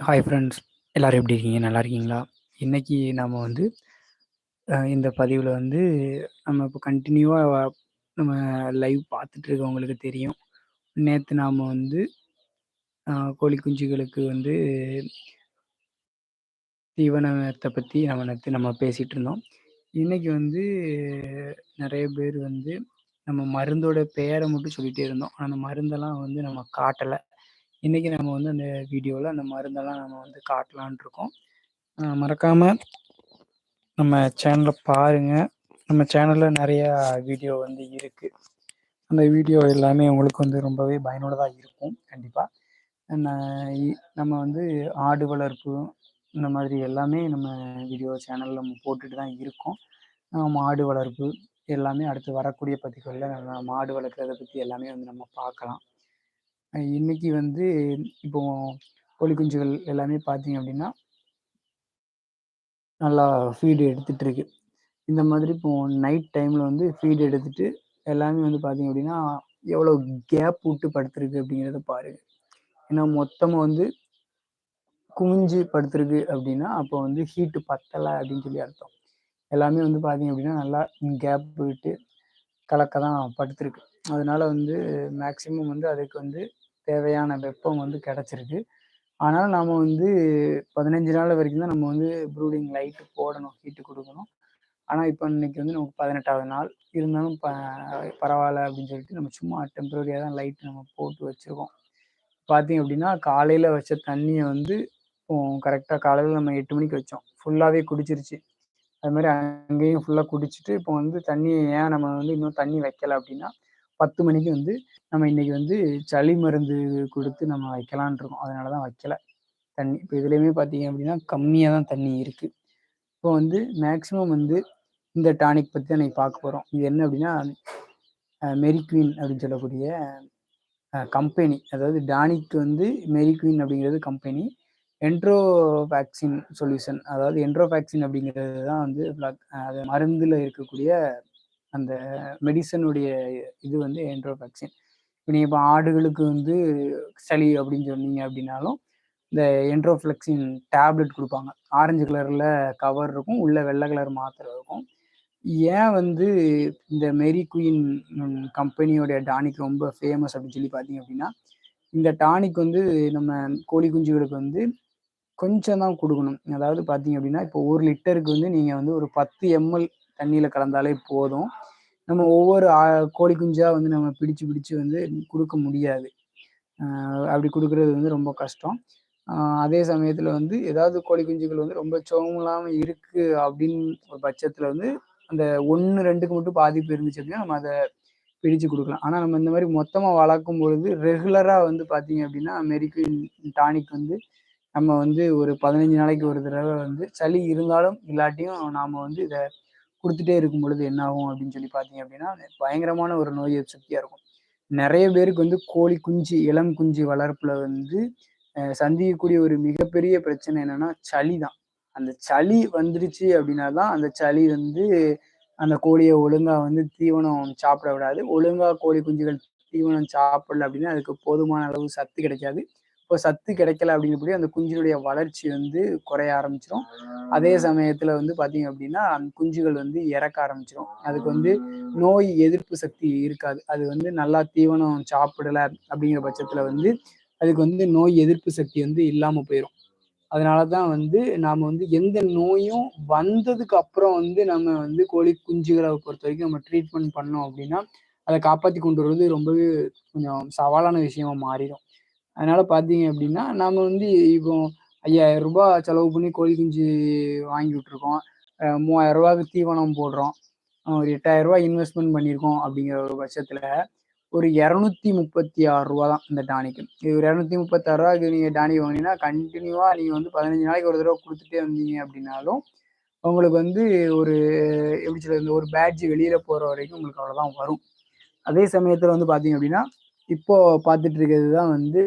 Hi friends எல்லோரும் எப்படி இருக்கீங்க? நல்லா இருக்கீங்களா? இன்றைக்கி நாம் வந்து இந்த பதிவில் வந்து நம்ம இப்போ கண்டினியூவாக நம்ம லைவ் பார்த்துட்டு இருக்கவங்களுக்கு தெரியும். நேற்று நாம் வந்து கோழி குஞ்சுகளுக்கு வந்து தீவனத்தை பற்றி நம்ம நேற்று நம்ம பேசிகிட்டு இருந்தோம். இன்றைக்கி வந்து நிறைய பேர் வந்து நம்ம மருந்தோட பெயரை மட்டும் சொல்லிகிட்டே இருந்தோம். அந்த மருந்தெல்லாம் வந்து நம்ம காட்டலை. இன்றைக்கி நம்ம வந்து அந்த வீடியோவில் அந்த மருந்தெல்லாம் நம்ம வந்து காட்டலான் இருக்கோம். மறக்காமல் நம்ம சேனலை பாருங்கள் நம்ம சேனலில் நிறையா வீடியோ வந்து இருக்குது அந்த வீடியோ எல்லாமே உங்களுக்கு வந்து ரொம்பவே பயனுள்ளதாக இருக்கும் கண்டிப்பாக நம்ம வந்து ஆடு வளர்ப்பு இந்த மாதிரி எல்லாமே நம்ம வீடியோ சேனலில் நம்ம போட்டுட்டு தான் இருக்கோம். மாடு வளர்ப்பு எல்லாமே அடுத்து வரக்கூடிய பதிவுகளில் நம்ம மாடு வளர்க்குறத பற்றி எல்லாமே வந்து நம்ம பார்க்கலாம். இன்னைக்கு வந்து இப்போ கோழி குஞ்சுகள் எல்லாமே பார்த்தீங்க அப்படின்னா நல்லா ஃபீடு எடுத்துட்டு இருக்கு. இந்த மாதிரி இப்போ நைட் டைம்ல வந்து ஃபீடு எடுத்துட்டு எல்லாமே வந்து பார்த்தீங்க அப்படின்னா எவ்வளோ கேப் விட்டு படுத்துருக்கு அப்படிங்கிறத பாருங்க. ஏன்னா மொத்தமாக வந்து குமிஞ்சு படுத்துருக்கு அப்படின்னா அப்போ வந்து ஹீட்டு பத்தலை அப்படின்னு சொல்லி அர்த்தம். எல்லாமே வந்து பார்த்தீங்க அப்படின்னா நல்லா கேப் விட்டு கலக்க தான் படுத்துருக்கு. அதனால வந்து மேக்சிமம் வந்து அதுக்கு வந்து தேவையான வெப்பம் வந்து கிடச்சிருக்கு. ஆனால் நாம் வந்து பதினஞ்சு நாள் வரைக்கும் தான் நம்ம வந்து ப்ரூடிங் லைட்டு போடணும் ஹீட்டு கொடுக்கணும். ஆனால் இப்போ இன்னைக்கு வந்து நமக்கு பதினெட்டாவது நாள். இருந்தாலும் ப பரவாயில்ல அப்படின்னு சொல்லிட்டு நம்ம சும்மா டெம்பரரியாக தான் லைட் நம்ம போட்டு வச்சுருக்கோம். பார்த்தீங்க அப்படின்னா காலையில் வச்ச தண்ணியை வந்து கரெக்டாக காலையில் நம்ம எட்டு மணிக்கு வச்சோம். ஃபுல்லாகவே குடிச்சிருச்சு. அது மாதிரி அங்கேயும் ஃபுல்லாக குடிச்சிட்டு இப்போ வந்து தண்ணியை ஏன் நம்ம வந்து இன்னும் தண்ணி வைக்கல அப்படின்னா பத்து மணிக்கு வந்து நம்ம இன்னைக்கு வந்து சளி மருந்து கொடுத்து நம்ம வைக்கலான் இருக்கோம். அதனால தான் வைக்கல. தண்ணி இப்போ இதுலேயுமே பார்த்தீங்க அப்படின்னா கம்மியாக தான் தண்ணி இருக்குது இப்போ வந்து மேக்ஸிமம் வந்து இந்த டானிக் பற்றி தான் இன்னைக்கு பார்க்க போகிறோம் இது என்ன அப்படின்னா மெரிக்வீன் அப்படின்னு சொல்லக்கூடிய கம்பெனி. அதாவது டானிக் வந்து மெரிக்வீன் அப்படிங்கிறது கம்பெனி. என்ட்ரோவேக்சின் சொல்யூஷன். அதாவது என்ட்ரோவேக்சின் அப்படிங்கிறது தான் வந்து அது மருந்தில் இருக்கக்கூடிய அந்த மெடிசனுடைய இது வந்து என்ட்ரோபாக்சின். இப்போ நீங்கள் இப்போ ஆடுகளுக்கு வந்து சளி அப்படின்னு சொன்னீங்க அப்படின்னாலும் இந்த என்ட்ரோஃப்ளெக்சின் டேப்லெட் கொடுப்பாங்க. ஆரஞ்சு கலரில் கவர் இருக்கும் உள்ள வெள்ளை கலர் மாத்திரை இருக்கும். ஏன் வந்து இந்த மெரி குயின் கம்பெனியோடைய டானிக் ரொம்ப ஃபேமஸ் அப்படின்னு சொல்லி பார்த்தீங்க அப்படின்னா இந்த டானிக் வந்து நம்ம கோழி குஞ்சுகளுக்கு வந்து கொஞ்சம் தான் கொடுக்கணும். அதாவது பார்த்தீங்க அப்படின்னா இப்போ ஒரு லிட்டருக்கு வந்து நீங்கள் வந்து ஒரு பத்து எம்எல் தண்ணியில் கலந்தாலே போதும். நம்ம ஒவ்வொரு கோழி குஞ்சாக வந்து நம்ம பிடிச்சு பிடிச்சு வந்து கொடுக்க முடியாது. அப்படி கொடுக்குறது வந்து ரொம்ப கஷ்டம். அதே சமயத்தில் வந்து ஏதாவது கோழி குஞ்சுகள் வந்து ரொம்ப சோமலாமல் இருக்குது அப்படின்னு ஒரு பட்சத்தில் வந்து அந்த ஒன்று ரெண்டுக்கு மட்டும் பாதிப்பு இருந்துச்சு அப்படின்னா நம்ம அதை பிரித்து கொடுக்கலாம். ஆனால் நம்ம இந்த மாதிரி மொத்தமாக வளர்க்கும் பொழுது ரெகுலராக வந்து பார்த்தீங்க அப்படின்னா அமெரிக்கன் டானிக் வந்து நம்ம வந்து ஒரு பதினஞ்சு நாளைக்கு ஒரு தடவை வந்து சளி இருந்தாலும் இல்லாட்டியும் நாம் வந்து இதை கொடுத்துட்டே இருக்கும் பொழுது என்ன ஆகும் அப்படின்னு சொல்லி பார்த்தீங்க அப்படின்னா பயங்கரமான ஒரு நோய் சக்தியாக இருக்கும். நிறைய பேருக்கு வந்து கோழி குஞ்சு இளம் குஞ்சு வளர்ப்புல வந்து சந்திக்கக்கூடிய ஒரு மிகப்பெரிய பிரச்சனை என்னன்னா சளி தான். அந்த சளி வந்துருச்சு அப்படின்னா தான் அந்த சளி வந்து அந்த கோழியை ஒழுங்கா வந்து தீவனம் சாப்பிட விடாது. ஒழுங்கா கோழி குஞ்சுகள் தீவனம் சாப்பிடல அப்படின்னா அதுக்கு போதுமான அளவு சத்து கிடைக்காது. இப்போ சத்து கிடைக்கல அப்படிங்கிறபடி அந்த குஞ்சினுடைய வளர்ச்சி வந்து குறைய ஆரம்பிச்சிடும் அதே சமயத்துல வந்து பாத்தீங்க அப்படின்னா அந்த குஞ்சுகள் வந்து இறக்க ஆரம்பிச்சிடும் அதுக்கு வந்து நோய் எதிர்ப்பு சக்தி இருக்காது. அது வந்து நல்லா தீவனம் சாப்பிடல அப்படிங்கிற பட்சத்துல வந்து அதுக்கு வந்து நோய் எதிர்ப்பு சக்தி வந்து இல்லாம போயிடும் அதனாலதான் வந்து நாம வந்து எந்த நோயும் வந்ததுக்கு அப்புறம் வந்து நம்ம வந்து கோழி குஞ்சுகளை பொறுத்த வரைக்கும் நம்ம ட்ரீட்மெண்ட் பண்ணோம் அப்படின்னா அதை காப்பாத்தி கொண்டு வருவது ரொம்பவே கொஞ்சம் சவாலான விஷயமா மாறிடும் அதனால பார்த்தீங்க அப்படின்னா நம்ம வந்து இப்போ ஐயாயிரம் ரூபாய் செலவு பண்ணி கோழி குஞ்சு வாங்கி விட்ருக்கோம் மூவாயிரம் ரூபாய்க்கு தீவனம் போடுறோம். ஒரு எட்டாயிரம் ரூபாய் இன்வெஸ்ட்மெண்ட் பண்ணியிருக்கோம் அப்படிங்கிற ஒரு பட்சத்தில் ஒரு இரநூத்தி முப்பத்தி ஆறு ரூபா தான் இந்த டானிக்கு. இது ஒரு இரநூத்தி முப்பத்தாறு ரூபாய்க்கு நீங்கள் டானிக் வாங்கினீங்கன்னா கண்டினியூவாக நீங்கள் வந்து பதினஞ்சு நாளைக்கு ஒரு தடவை கொடுத்துட்டே வந்தீங்க அப்படின்னாலும் உங்களுக்கு வந்து ஒரு எப்படி சொல்கிறது ஒரு பேட்ஜ் வெளியில் போகிற வரைக்கும் உங்களுக்கு அவ்வளோதான் வரும். அதே சமயத்தில் வந்து பார்த்தீங்க அப்படின்னா இப்போ பார்த்துட்டு இருக்கிறது தான் வந்து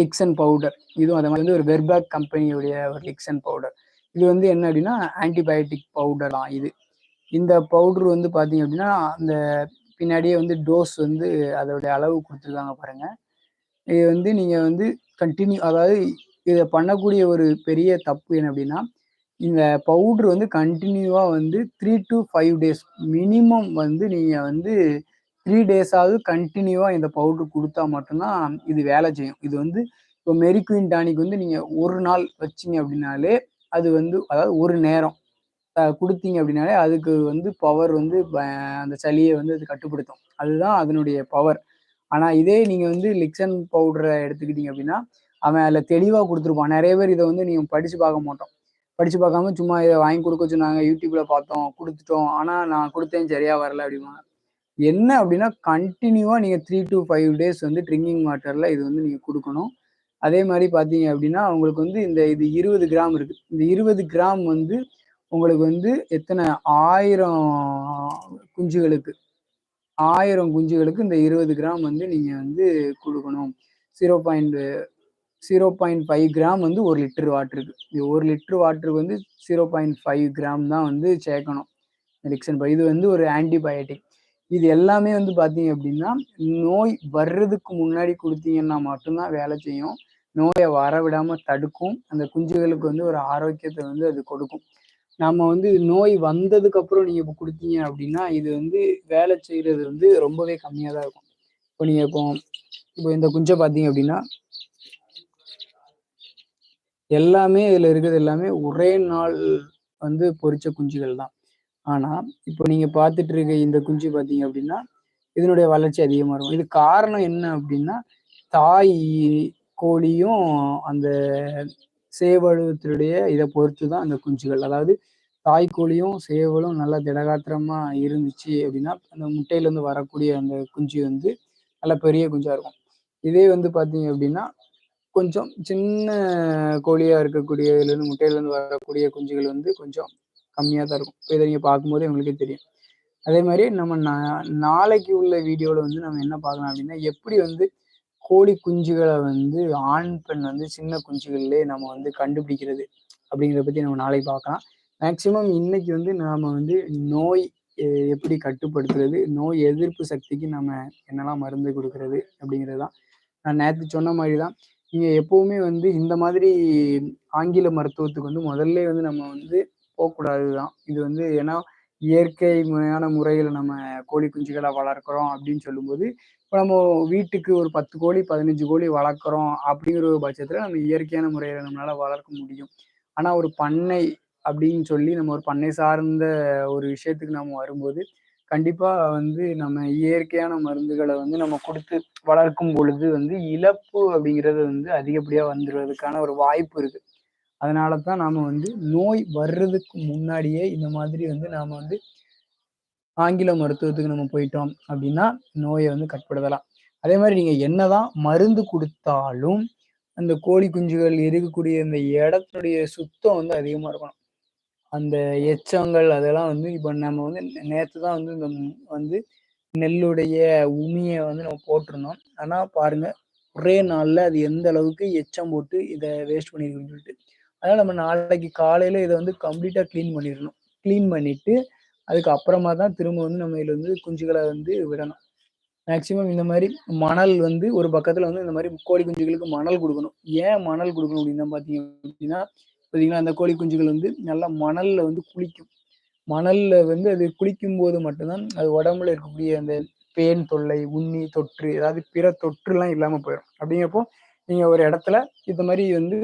லிக்சன் பவுடர் இதுவும் அதை மாதிரி வந்து ஒரு வெர்பேக் கம்பெனியுடைய ஒரு லிக்சன் பவுடர் இது வந்து என்ன அப்படின்னா ஆன்டிபயோட்டிக் பவுடர் தான் இது. இந்த பவுடர் வந்து பார்த்தீங்க அப்படின்னா அந்த பின்னாடியே வந்து டோஸ் வந்து அதோடைய அளவு கொடுத்துருக்காங்க பாருங்க. இது வந்து நீங்கள் வந்து கண்டினியூ அதாவது இதை பண்ணக்கூடிய ஒரு பெரிய தப்பு என்ன அப்படின்னா இந்த பவுட்ரு வந்து கண்டினியூவாக வந்து three to five days minimum வந்து நீங்கள் வந்து த்ரீ டேஸாவது கண்டினியூவாக இந்த பவுட்ரு கொடுத்தா மட்டும்தான் இது வேலை செய்யும். இது வந்து இப்போ மெரிக்வின் டானிக் வந்து நீங்கள் ஒரு நாள் வச்சிங்க அப்படின்னாலே அது வந்து அதாவது ஒரு நேரம். கொடுத்தீங்க அப்படின்னாலே அதுக்கு வந்து பவர் வந்து அந்த சளியை வந்து அது கட்டுப்படுத்தும். அதுதான் அதனுடைய பவர் ஆனால் இதே நீங்கள் வந்து லிக்சன் பவுடரை எடுத்துக்கிட்டீங்க அப்படின்னா அவன் அதில் தெளிவாக கொடுத்துருப்பான். நிறைய பேர் இதை வந்து நீங்கள் படித்து பார்க்க மாட்டோம். படித்து பார்க்காம சும்மா இதை வாங்கி கொடுக்க சொன்னாங்க யூடியூப்பில் பார்த்தோம் கொடுத்துட்டோம். ஆனால் நான் கொடுத்தேன் சரியாக வரல அப்படிமா என்ன அப்படின்னா கண்டினியூவாக நீங்கள் த்ரீ டு ஃபைவ் டேஸ் வந்து ட்ரிங்கிங் வாட்டரில் இது வந்து நீங்கள் கொடுக்கணும். அதே மாதிரி பார்த்தீங்க அப்படின்னா உங்களுக்கு வந்து இந்த இது இருபது கிராம் இருக்குது இந்த இருபது கிராம் வந்து உங்களுக்கு வந்து எத்தனை? ஆயிரம் குஞ்சுகளுக்கு. ஆயிரம் குஞ்சுகளுக்கு இந்த இருபது கிராம் வந்து நீங்கள் வந்து கொடுக்கணும். Zero point zero point five gram வந்து ஒரு லிட்டர் வாட்டருக்கு இது ஒரு லிட்டர் வாட்டருக்கு வந்து ஜீரோ பாயிண்ட் ஃபைவ் கிராம் தான் வந்து சேர்க்கணும். எலிக்சன் இது வந்து ஒரு ஆன்டிபயோட்டிக் இது எல்லாமே வந்து பார்த்தீங்க அப்படின்னா நோய் வர்றதுக்கு முன்னாடி கொடுத்தீங்கன்னா மட்டும்தான் வேலை செய்யும். நோயை வர விடாமல் தடுக்கும். அந்த குஞ்சுகளுக்கு வந்து ஒரு ஆரோக்கியத்தை வந்து அது கொடுக்கும். நம்ம வந்து நோய் வந்ததுக்கு அப்புறம் நீங்க இப்போ கொடுத்தீங்க அப்படின்னா இது வந்து வேலை செய்யறது வந்து ரொம்பவே கம்மியாக தான் இருக்கும். இப்போ நீங்க இப்போ இப்போ இந்த குஞ்சை பார்த்தீங்க அப்படின்னா எல்லாமே இதுல இருக்கிறது எல்லாமே ஒரே நாள் வந்து பொறிச்ச குஞ்சுகள் தான். ஆனா இப்போ நீங்க பார்த்துட்டு இருக்க இந்த குஞ்சு பார்த்தீங்க அப்படின்னா இதனுடைய வளர்ச்சி அதிகமாக இருக்கும். இது காரணம் என்ன அப்படின்னா தாய் கோழியும் அந்த சேவலத்தினுடைய இதை பொறுத்து தான் அந்த குஞ்சுகள். அதாவது தாய்க்கோழியும் சேவலும் நல்லா திடகாத்திரமா இருந்துச்சு அப்படின்னா அந்த முட்டையிலேருந்து வரக்கூடிய அந்த குஞ்சு வந்து நல்ல பெரிய குஞ்சா இருக்கும். இதே வந்து பார்த்தீங்க அப்படின்னா கொஞ்சம் சின்ன கோழியா இருக்கக்கூடிய இதுலேருந்து முட்டையிலேருந்து வரக்கூடிய குஞ்சுகள் வந்து கொஞ்சம் கம்மியாக தான் இருக்கும். இப்போ இதை நீங்கள் பார்க்கும்போது உங்களுக்கே தெரியும். அதே மாதிரி நம்ம நாளைக்கு உள்ள வீடியோவில் வந்து நம்ம என்ன பார்க்கலாம் அப்படின்னா எப்படி வந்து கோழி குஞ்சுகளை வந்து ஆண் பெண் வந்து சின்ன குஞ்சுகள்லேயே நம்ம வந்து கண்டுபிடிக்கிறது அப்படிங்கிறத பற்றி நம்ம நாளைக்கு பார்க்கலாம். மேக்சிமம் இன்னைக்கு வந்து நாம் வந்து நோய் எப்படி கட்டுப்படுத்துறது நோய் எதிர்ப்பு சக்திக்கு நம்ம என்னெல்லாம் மருந்து கொடுக்கறது அப்படிங்கிறது தான். நான் நேற்று சொன்ன மாதிரி தான் நீங்கள் எப்போவுமே வந்து இந்த மாதிரி ஆங்கில மருத்துவத்துக்கு வந்து முதல்ல வந்து நம்ம வந்து போகக்கூடாது தான் இது வந்து ஏன்னா இயற்கை முறையான முறையில் நம்ம கோழி குஞ்சுகளை வளர்க்குறோம் அப்படின்னு சொல்லும்போது இப்போ நம்ம வீட்டுக்கு ஒரு பத்து கோழி பதினஞ்சு கோழி வளர்க்குறோம் அப்படிங்கிற ஒரு பட்சத்தில் நம்ம இயற்கையான முறையில் நம்மளால் வளர்க்க முடியும். ஆனால் ஒரு பண்ணை அப்படின்னு சொல்லி நம்ம ஒரு பண்ணை சார்ந்த ஒரு விஷயத்துக்கு நம்ம வரும்போது கண்டிப்பாக வந்து நம்ம இயற்கையான மருந்துகளை வந்து நம்ம கொடுத்து வளர்க்கும் பொழுது வந்து இழப்பு அப்படிங்கிறது வந்து அதிகப்படியாக வந்துடுவதற்கான ஒரு வாய்ப்பு இருக்குது அதனால தான் நாம் வந்து நோய் வர்றதுக்கு முன்னாடியே இந்த மாதிரி வந்து நாம் வந்து ஆங்கில மருத்துவத்துக்கு நம்ம போயிட்டோம் அப்படின்னா நோயை வந்து கட்டுப்படுத்தலாம் அதே மாதிரி நீங்கள் என்னதான் மருந்து கொடுத்தாலும் அந்த கோழி குஞ்சுகள் இருக்கக்கூடிய அந்த இடத்துடைய சுத்தம் வந்து அதிகமாக இருக்கணும். அந்த எச்சங்கள் அதெல்லாம் வந்து இப்போ நம்ம வந்து நேற்று தான் வந்து இந்த வந்து நெல்லுடைய உமியை வந்து நம்ம போட்டிருந்தோம். ஆனால் பாருங்க ஒரே நாளில் அது எந்த அளவுக்கு எச்சம் போட்டு இதை வேஸ்ட் பண்ணியிருக்குன்னு சொல்லிட்டு அதனால் நம்ம நாளைக்கு காலையில் இதை வந்து கம்ப்ளீட்டாக க்ளீன் பண்ணிடணும். க்ளீன் பண்ணிவிட்டு அதுக்கு அப்புறமா தான் திரும்ப வந்து நம்ம இதில் வந்து குஞ்சுகளை வந்து விடணும். மேக்சிமம் இந்த மாதிரி மணல் வந்து ஒரு பக்கத்தில் வந்து இந்த மாதிரி கோழி குஞ்சுகளுக்கு மணல் கொடுக்கணும். ஏன் மணல் கொடுக்கணும் அப்படின்னு பார்த்தீங்க அப்படின்னா பார்த்தீங்கன்னா அந்த கோழி குஞ்சுகள் வந்து நல்லா மணலில் வந்து குளிக்கும். மணலில் வந்து அது குளிக்கும் போது மட்டும்தான் அது உடம்புல இருக்கக்கூடிய அந்த பேன் தொல்லை உண்ணி தொற்று ஏதாவது பிற தொற்றுலாம் இல்லாமல் போயிடும். அப்படிங்கிறப்போ நீங்கள் ஒரு இடத்துல இந்த மாதிரி வந்து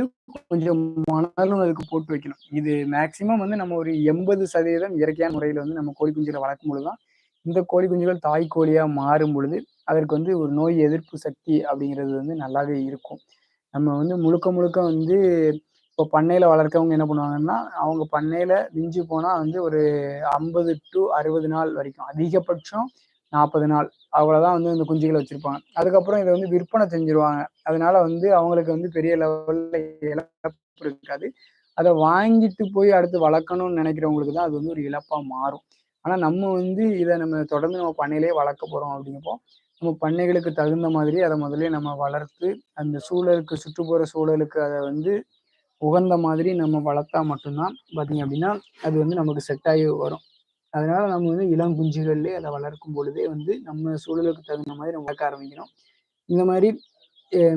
கொஞ்சம் மணலும் அதுக்கு போட்டு வைக்கணும். இது மேக்சிமம் வந்து நம்ம ஒரு எண்பது சதவீதம் இயற்கையான முறையில் வந்து நம்ம கோழி குஞ்சுகளை வளர்க்கும் பொழுது தான் இந்த கோழி குஞ்சுகள் தாய் கோழியாக மாறும் பொழுது அதற்கு வந்து ஒரு நோய் எதிர்ப்பு சக்தி அப்படிங்கிறது வந்து நல்லாவே இருக்கும். நம்ம வந்து முழுக்க முழுக்க வந்து இப்போ பண்ணையில் வளர்க்கவங்க என்ன பண்ணுவாங்கன்னா அவங்க பண்ணையில் மிஞ்சி போனால் வந்து ஒரு ஐம்பது டு அறுபது நாள் வரைக்கும். அதிகபட்சம் நாற்பது நாள். அவ்வளோதான் வந்து இந்த குஞ்சுகளை வச்சுருப்பாங்க. அதுக்கப்புறம் இதை வந்து விற்பனை செஞ்சுருவாங்க. அதனால வந்து அவங்களுக்கு வந்து பெரிய லெவலில் இழப்பு இருக்காது. அதை வாங்கிட்டு போய் அடுத்து வளர்க்கணும்னு நினைக்கிறவங்களுக்கு தான் அது வந்து ஒரு இழப்பாக மாறும். ஆனால் நம்ம வந்து இதை நம்ம தொடர்ந்து நம்ம பண்ணையிலே வளர்க்க போகிறோம் அப்படிங்கப்போ நம்ம பண்ணைகளுக்கு தகுந்த மாதிரி அதை முதல்ல நம்ம வளர்த்து அந்த சூழலுக்கு சுற்றுப்புற சூழலுக்கு அதை வந்து உகந்த மாதிரி நம்ம வளர்த்தா மட்டும்தான் பார்த்தீங்க அப்படின்னா அது வந்து நமக்கு செட் ஆகி வரும். அதனால நம்ம வந்து இளம் குஞ்சுகள்லேயே அதை வளர்க்கும் பொழுதே வந்து நம்ம சூழலுக்கு தகுந்த மாதிரி நம்ம வளர்க்க ஆரம்பிக்கணும். இந்த மாதிரி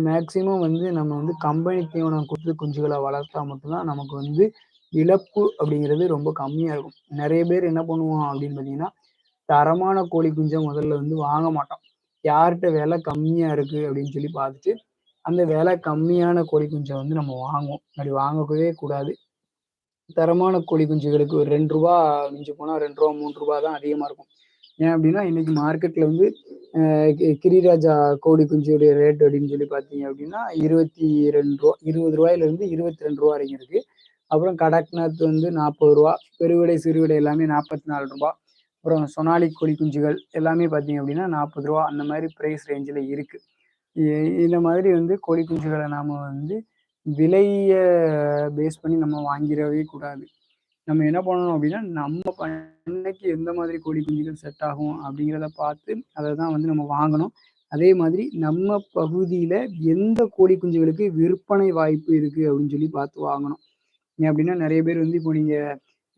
மேக்ஸிமம் வந்து நம்ம வந்து கம்பெனி தீவனம் கொடுத்து குஞ்சுகளை வளர்த்தா மட்டும்தான் நமக்கு வந்து இழப்பு அப்படிங்கிறது ரொம்ப கம்மியாக இருக்கும். நிறைய பேர் என்ன பண்ணுவோம் அப்படின்னு பார்த்தீங்கன்னா தரமான கோழி குஞ்சை முதல்ல வந்து வாங்க மாட்டோம். யார்கிட்ட விலை கம்மியாக இருக்குது அப்படின்னு சொல்லி பார்த்துட்டு அந்த விலை கம்மியான கோழி குஞ்சை வந்து நம்ம வாங்குவோம். அப்படி வாங்கவே கூடாது. தரமான கோழி குஞ்சுகளுக்கு ஒரு ரெண்டு ரூபா மிஞ்சி போனால் ரெண்டு ரூபா மூணு ரூபா தான் அதிகமாக இருக்கும். ஏன் அப்படின்னா இன்னைக்கு மார்க்கெட்டில் வந்து கிரிராஜா கோழி குஞ்சுடைய ரேட் அப்படின்னு சொல்லி பார்த்தீங்க அப்படின்னா இருபத்தி ரெண்டு ரூபா இருபது ரூபாயிலிருந்து இருபத்தி ரெண்டு ரூபா வரைக்கும் இருக்குது அப்புறம் கடக்நாத் வந்து நாற்பது ரூபா பெருவிடை சிறுவிடை எல்லாமே நாற்பத்தி நாலு ரூபா. அப்புறம் சொனாலி கோழி குஞ்சுகள் எல்லாமே பார்த்தீங்க அப்படின்னா நாற்பது ரூபா அந்த மாதிரி ப்ரைஸ் ரேஞ்சில் இருக்குது இந்த மாதிரி வந்து கோழி குஞ்சுகளை நாம் வந்து விலையை பேஸ் பண்ணி நம்ம வாங்கிடவே கூடாது. நம்ம என்ன பண்ணணும் அப்படின்னா நம்ம பண்ணைக்கு எந்த மாதிரி கோழி குஞ்சுகள் செட் ஆகும் அப்படிங்கிறத பார்த்து அதை தான் வந்து நம்ம வாங்கணும். அதே மாதிரி நம்ம பகுதியில் எந்த கோழி குஞ்சுகளுக்கு விற்பனை வாய்ப்பு இருக்குது அப்படின்னு சொல்லி பார்த்து வாங்கணும். ஏன் அப்படின்னா நிறைய பேர் வந்து இப்போ நீங்கள்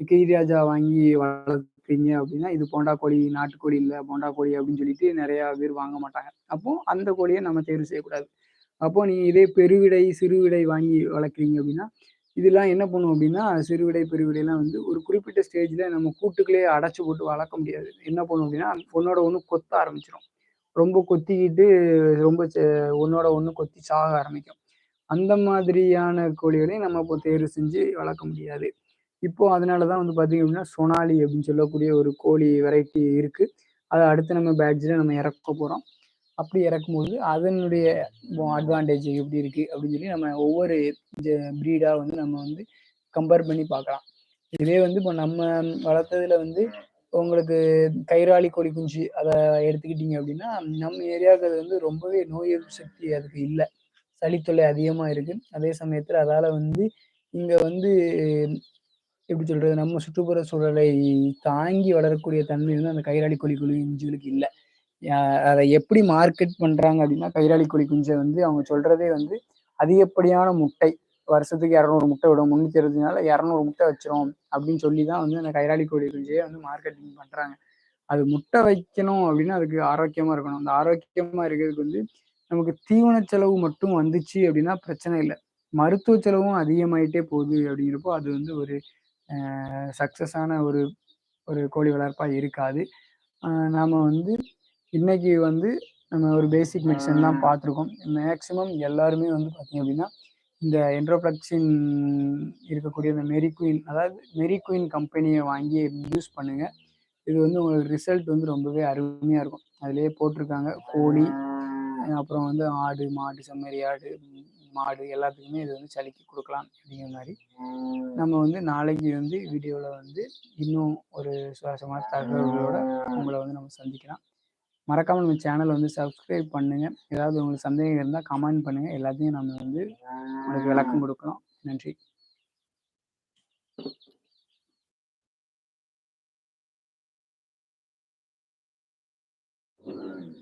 கிரிராஜா வாங்கி வளர்க்குறீங்க அப்படின்னா இது போண்டா கோழி நாட்டுக்கோழி இல்லை போண்டா கோழி அப்படின்னு சொல்லிட்டு நிறையா பேர் வாங்க மாட்டாங்க. அப்போ அந்த கோழியை நம்ம தேர்வு செய்யக்கூடாது. அப்போ நீங்கள் இதே பெருவிடை சிறுவிடை வாங்கி வளர்க்குறீங்க அப்படின்னா இதெல்லாம் என்ன பண்ணும் அப்படின்னா சிறுவிடை பெருவிடைலாம் வந்து ஒரு குறிப்பிட்ட ஸ்டேஜில் நம்ம கூட்டுக்குள்ளேயே அடைச்சி போட்டு வளர்க்க முடியாது. என்ன பண்ணும் அப்படின்னா ஒன்னோட ஒன்று கொத்த ஆரம்பிச்சிடும் ரொம்ப கொத்திக்கிட்டு ரொம்ப ஒன்னோட ஒன்று கொத்தி சாக ஆரம்பிக்கும். அந்த மாதிரியான கோழிகளையும் நம்ம இப்போ தேர்வு செஞ்சு வளர்க்க முடியாது. இப்போ அதனால தான் வந்து பார்த்தீங்க அப்படின்னா சொனாலி அப்படின்னு சொல்லக்கூடிய ஒரு கோழி வெரைட்டி இருக்குது அதை அடுத்து நம்ம பேட்சில் நம்ம இறக்க போகிறோம் அப்படி இறக்கும்போது அதனுடைய அட்வான்டேஜ் எப்படி இருக்குது அப்படின்னு சொல்லி நம்ம ஒவ்வொரு ப்ரீடாக வந்து நம்ம வந்து கம்பேர் பண்ணி பார்க்கலாம். இதே வந்து இப்போ நம்ம வளர்த்ததுல வந்து உங்களுக்கு கைராளி கோழி குஞ்சு அதை எடுத்துக்கிட்டீங்க அப்படின்னா நம்ம ஏரியாவுக்கு அது வந்து ரொம்பவே நோய் எதிர்ப்பு சக்தி அதுக்கு இல்லை. சளித்தொல்லை அதிகமாக இருக்குது அதே சமயத்தில் அதால் வந்து இங்கே வந்து எப்படி சொல்கிறது நம்ம சுற்றுப்புற சூழலை தாங்கி வளரக்கூடிய தன்மை வந்து அந்த கைராளி கோழி குஞ்சுகளுக்கு இல்லை. அதை எப்படி மார்க்கெட் பண்ணுறாங்க அப்படின்னா கைராளி கோழி குஞ்சை வந்து அவங்க சொல்கிறதே வந்து அதிகப்படியான முட்டை வருஷத்துக்கு இரநூறு முட்டை விடும். முந்நூற்றி அறுபதுனால இரநூறு முட்டை வச்சிரும் அப்படின்னு சொல்லி தான் வந்து அந்த கைராளி கோழி குஞ்சையை வந்து மார்க்கெட்டிங் பண்ணுறாங்க அது முட்டை வைக்கணும் அப்படின்னா அதுக்கு ஆரோக்கியமாக இருக்கணும். அந்த ஆரோக்கியமாக இருக்கிறதுக்கு வந்து நமக்கு தீவன செலவு மட்டும் வந்துச்சு அப்படின்னா பிரச்சனை இல்லை. மருத்துவ செலவும் அதிகமாயிட்டே போகுது அப்படிங்கிறப்போ அது வந்து ஒரு சக்ஸஸான ஒரு ஒரு கோழி வளர்ப்பாக இருக்காது. நாம் வந்து இன்னைக்கு வந்து நம்ம ஒரு பேசிக் மெடிசன் தான் பார்த்துருக்கோம். மேக்ஸிமம் எல்லாருமே வந்து பார்த்தீங்க அப்படின்னா இந்த என்ட்ரோப்ளக்சின் இருக்கக்கூடிய இந்த மெரிக்வின் அதாவது மெரிக்வின் கம்பெனியை வாங்கி யூஸ் பண்ணுங்கள் இது வந்து உங்களுக்கு ரிசல்ட் வந்து ரொம்பவே அருமையாக இருக்கும். அதிலே போட்டிருக்காங்க. கோழி அப்புறம் வந்து ஆடு மாடு செம்மறி ஆடு மாடு எல்லாத்துக்குமே இது வந்து சளிக்கு கொடுக்கலாம் அப்படிங்கிற மாதிரி. நம்ம வந்து நாளைக்கு வந்து வீடியோவில் வந்து இன்னும் ஒரு சுவாரஸ்யமான தகவல்களோட உங்களை வந்து நம்ம சந்திக்கலாம். மறக்காமல் நம்ம சேனல் வந்து சப்ஸ்கிரைப் பண்ணுங்க. ஏதாவது உங்களுக்கு சந்தேகம் இருந்தால் கமெண்ட் பண்ணுங்க. எல்லாத்தையும் நம்ம வந்து உங்களுக்கு விளக்கம் கொடுக்கலாம். நன்றி. Mm-hmm.